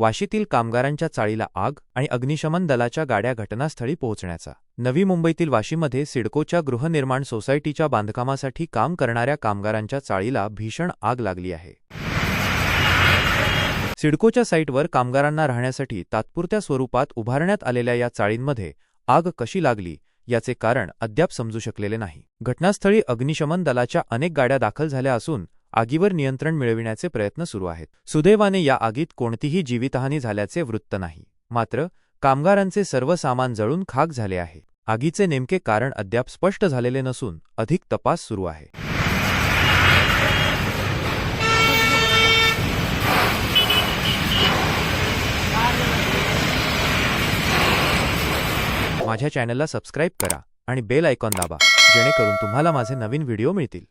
वाशीतील कामगारांच्या चाळीला आग आणि अग्निशमन दलाच्या गाड्या घटनास्थळी पोहोचण्याचा. नवी मुंबईतील वाशीमध्ये सिडकोच्या गृहनिर्माण सोसायटीच्या बांधकामासाठी काम करणाऱ्या कामगारांच्या चाळीला भीषण आग लागली आहे. सिडकोच्या साईटवर कामगारांना राहण्यासाठी तात्पुरत्या स्वरूपात उभारण्यात आलेल्या या चाळींमध्ये आग कशी लागली याचे कारण अद्याप समजू शकलेले नाही. घटनास्थळी अग्निशमन दलाच्या अनेक गाड्या दाखल झाल्या असून आगीवर नियंत्रण मिळविण्याचे प्रयत्न सुरू आहेत. सुदैवाने या आगीत कोणतीही जीवितहानी झाल्याचे वृत्त नाही. मात्र कामगारांचे सर्व सामान जळून खाक झाले आहे. आगीचे नेमके कारण अद्याप स्पष्ट झालेले नसून अधिक तपास सुरू आहे. माझ्या चॅनलला सबस्क्राईब करा आणि बेल आयकॉन दाबा जेणेकरून तुम्हाला माझे नवीन व्हिडिओ मिळतील.